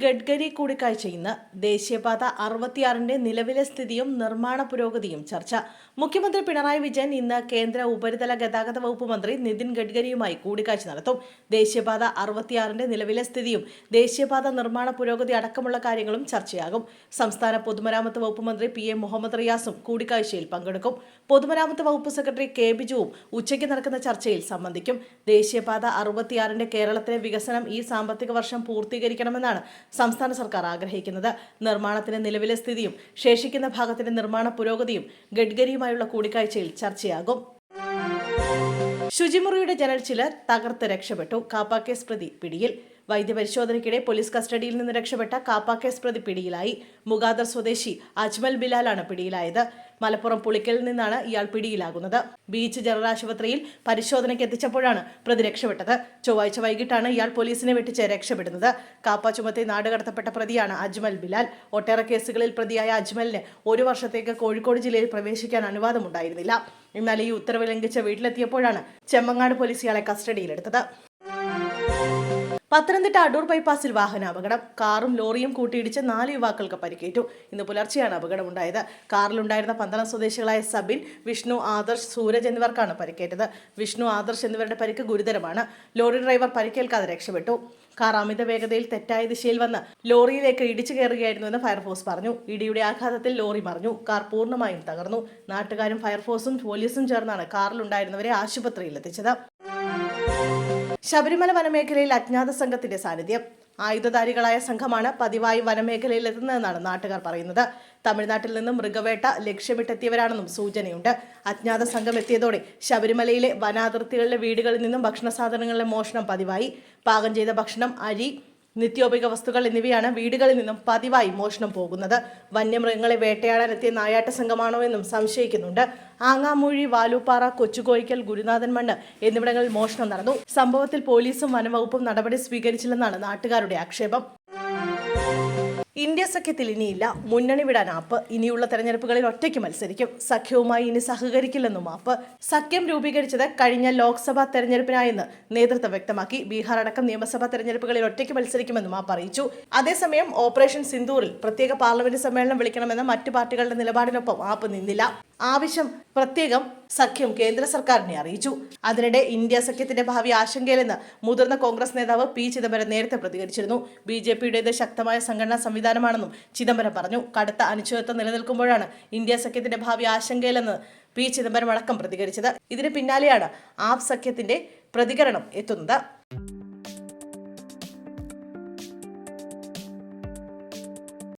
ഗഡ്കരി കൂടിക്കാഴ്ച ഇന്ന് ദേശീയപാത അറുപത്തിയാറിന്റെ നിലവിലെ സ്ഥിതിയും നിർമ്മാണ പുരോഗതിയും ചർച്ച. മുഖ്യമന്ത്രി പിണറായി വിജയൻ ഇന്ന് കേന്ദ്ര ഉപരിതല ഗതാഗത വകുപ്പ് മന്ത്രി നിതിൻ ഗഡ്കരിയുമായി കൂടിക്കാഴ്ച നടത്തും. ദേശീയപാത അറുപത്തിയാറിന്റെ നിലവിലെ സ്ഥിതിയും ദേശീയപാത നിർമ്മാണ പുരോഗതി അടക്കമുള്ള കാര്യങ്ങളും ചർച്ചയാകും. സംസ്ഥാന പൊതുമരാമത്ത് വകുപ്പ് മന്ത്രി പി എ മുഹമ്മദ് റിയാസും കൂടിക്കാഴ്ചയിൽ പങ്കെടുക്കും. പൊതുമരാമത്ത് വകുപ്പ് സെക്രട്ടറി കെ ബിജുവും ഉച്ചയ്ക്ക് നടക്കുന്ന ചർച്ചയിൽ സംബന്ധിക്കും. ദേശീയപാത അറുപത്തിയാറിന്റെ കേരളത്തിലെ വികസനം ഈ സാമ്പത്തിക വർഷം പൂർത്തീകരിക്കണമെന്നാണ് സംസ്ഥാന സർക്കാർ ആഗ്രഹിക്കുന്നത്. നിർമ്മാണത്തിന്റെ നിലവിലെ സ്ഥിതിയും ശേഷിക്കുന്ന ഭാഗത്തിന്റെ നിർമ്മാണ പുരോഗതിയും ഗഡ്കരിയുമായുള്ള കൂടിക്കാഴ്ചയിൽ ചർച്ചയാകും. ശുചിമുറിയുടെ ജനൽ ചിലർ തകർത്ത് രക്ഷപ്പെട്ടു. കാപ്പാക്കേസ് പ്രതി പിടിയിൽ വൈദ്യപരിശോധനയ്ക്കിടെ പോലീസ് കസ്റ്റഡിയിൽ നിന്ന് രക്ഷപ്പെട്ട കാപ്പ കേസ് പ്രതി പിടിയിലായി. മുഗാദർ സ്വദേശി അജ്മൽ ബിലാലാണ് പിടിയിലായത്. മലപ്പുറം പുളിക്കലിൽ നിന്നാണ് ഇയാൾ പിടിയിലാകുന്നത്. ബീച്ച് ജനറൽ ആശുപത്രിയിൽ പരിശോധനയ്ക്ക് എത്തിച്ചപ്പോഴാണ് പ്രതി രക്ഷപ്പെട്ടത്. ചൊവ്വാഴ്ച വൈകിട്ടാണ് ഇയാൾ പോലീസിനെ വെട്ടിച്ച് രക്ഷപ്പെടുന്നത്. കാപ്പ ചുമത്തി നാടുകടത്തപ്പെട്ട പ്രതിയാണ് അജ്മൽ ബിലാൽ. ഒട്ടേറെ കേസുകളിൽ പ്രതിയായ അജ്മലിന് ഒരു വർഷത്തേക്ക് കോഴിക്കോട് ജില്ലയിൽ പ്രവേശിക്കാൻ അനുവാദമുണ്ടായിരുന്നില്ല. എന്നാൽ ഈ ഉത്തരവ് ലംഘിച്ച് വീട്ടിലെത്തിയപ്പോഴാണ് ചെമ്മങ്ങാട് പോലീസ് ഇയാളെ കസ്റ്റഡിയിലെടുത്തത്. പത്തനംതിട്ട അടൂർ ബൈപ്പാസിൽ വാഹനാപകടം. കാറും ലോറിയും കൂട്ടിയിടിച്ച് നാല് യുവാക്കൾക്ക് പരിക്കേറ്റു. ഇന്ന് പുലർച്ചെയാണ് അപകടമുണ്ടായത്. കാറിലുണ്ടായിരുന്ന പന്തളം സ്വദേശികളായ സബിൻ വിഷ്ണു ആദർശ് സൂരജ് എന്നിവർക്കാണ് പരിക്കേറ്റത്. വിഷ്ണു ആദർശ് എന്നിവരുടെ പരിക്ക് ഗുരുതരമാണ്. ലോറി ഡ്രൈവർ പരിക്കേൽക്കാതെ രക്ഷപ്പെട്ടു. കാർ അമിത വേഗതയിൽ തെറ്റായ ദിശയിൽ വന്ന് ലോറിയിലേക്ക് ഇടിച്ചു കയറുകയായിരുന്നുവെന്ന് ഫയർഫോഴ്സ് പറഞ്ഞു. ഇടിയുടെ ആഘാതത്തിൽ ലോറി മറിഞ്ഞു. കാർ പൂർണമായും തകർന്നു. നാട്ടുകാരും ഫയർഫോഴ്സും പോലീസും ചേർന്നാണ് കാറിലുണ്ടായിരുന്നവരെ ആശുപത്രിയിൽ എത്തിച്ചത് ശബരിമല വനമേഖലയിൽ അജ്ഞാത സംഘത്തിന്റെ സാന്നിധ്യം. ആയുധധാരികളായ സംഘമാണ് പതിവായി വനമേഖലയിൽ എത്തുന്നതെന്നാണ് നാട്ടുകാർ പറയുന്നത്. തമിഴ്നാട്ടിൽ നിന്നും മൃഗവേട്ട ലക്ഷ്യമിട്ടെത്തിയവരാണെന്നും സൂചനയുണ്ട്. അജ്ഞാത സംഘം എത്തിയതോടെ ശബരിമലയിലെ വനാതിർത്തികളിലെ വീടുകളിൽ നിന്നും ഭക്ഷണ സാധനങ്ങളുടെ മോഷണം പതിവായി. പാകം ചെയ്ത ഭക്ഷണം അരി നിത്യോപയോഗ വസ്തുക്കൾ എന്നിവയാണ് വീടുകളിൽ നിന്നും പതിവായി മോഷണം പോകുന്നത്. വന്യമൃഗങ്ങളെ വേട്ടയാടാനെത്തിയ നായാട്ട സംഘമാണോ എന്നും സംശയിക്കുന്നുണ്ട്. ആങ്ങാമൂഴി വാലൂപ്പാറ കൊച്ചുകോയിക്കൽ ഗുരുനാഥൻ മണ്ണ് എന്നിവിടങ്ങളിൽ മോഷണം നടന്നു. സംഭവത്തിൽ പോലീസും വനംവകുപ്പും നടപടി സ്വീകരിച്ചില്ലെന്നാണ് നാട്ടുകാരുടെ ആക്ഷേപം. ഇന്ത്യ സഖ്യത്തിൽ ഇനിയില്ല. മുന്നണി വിടാൻ ആപ്പ്. ഇനിയുള്ള തെരഞ്ഞെടുപ്പുകളിൽ ഒറ്റയ്ക്ക് മത്സരിക്കും. സഖ്യവുമായി ഇനി സഹകരിക്കില്ലെന്നും ആപ്പ്. സഖ്യം രൂപീകരിച്ചത് കഴിഞ്ഞ ലോക്സഭാ തെരഞ്ഞെടുപ്പിനായെന്ന് നേതൃത്വം വ്യക്തമാക്കി. ബീഹാർ അടക്കം നിയമസഭാ തെരഞ്ഞെടുപ്പുകളിൽ ഒറ്റയ്ക്ക് മത്സരിക്കുമെന്നും ആപ്പ് അറിയിച്ചു. അതേസമയം ഓപ്പറേഷൻ സിന്ദൂറിൽ പ്രത്യേക പാർലമെന്റ് സമ്മേളനം വിളിക്കണമെന്ന മറ്റു പാർട്ടികളുടെ നിലപാടിനൊപ്പം ആപ്പ് നിന്നില്ല. ആവശ്യം പ്രത്യേകം സഖ്യം കേന്ദ്ര സർക്കാരിനെ അറിയിച്ചു. അതിനിടെ ഇന്ത്യ സഖ്യത്തിന്റെ ഭാവി ആശങ്കയിലെന്ന് മുതിർന്ന കോൺഗ്രസ് നേതാവ് പി ചിദംബരം നേരത്തെ പ്രതികരിച്ചിരുന്നു. ബി ജെ പിയുടേത് ശക്തമായ സംഘടനാ സംവിധാനമാണെന്നും ചിദംബരം പറഞ്ഞു. കടുത്ത അനിശ്ചിതത്വം നിലനിൽക്കുമ്പോഴാണ് ഇന്ത്യ സഖ്യത്തിന്റെ ഭാവി ആശങ്കയിലെന്ന് പി ചിദംബരം അടക്കം പ്രതികരിച്ചത്. ഇതിന് പിന്നാലെയാണ് ആപ് സഖ്യത്തിന്റെ പ്രതികരണം എത്തുന്നത്.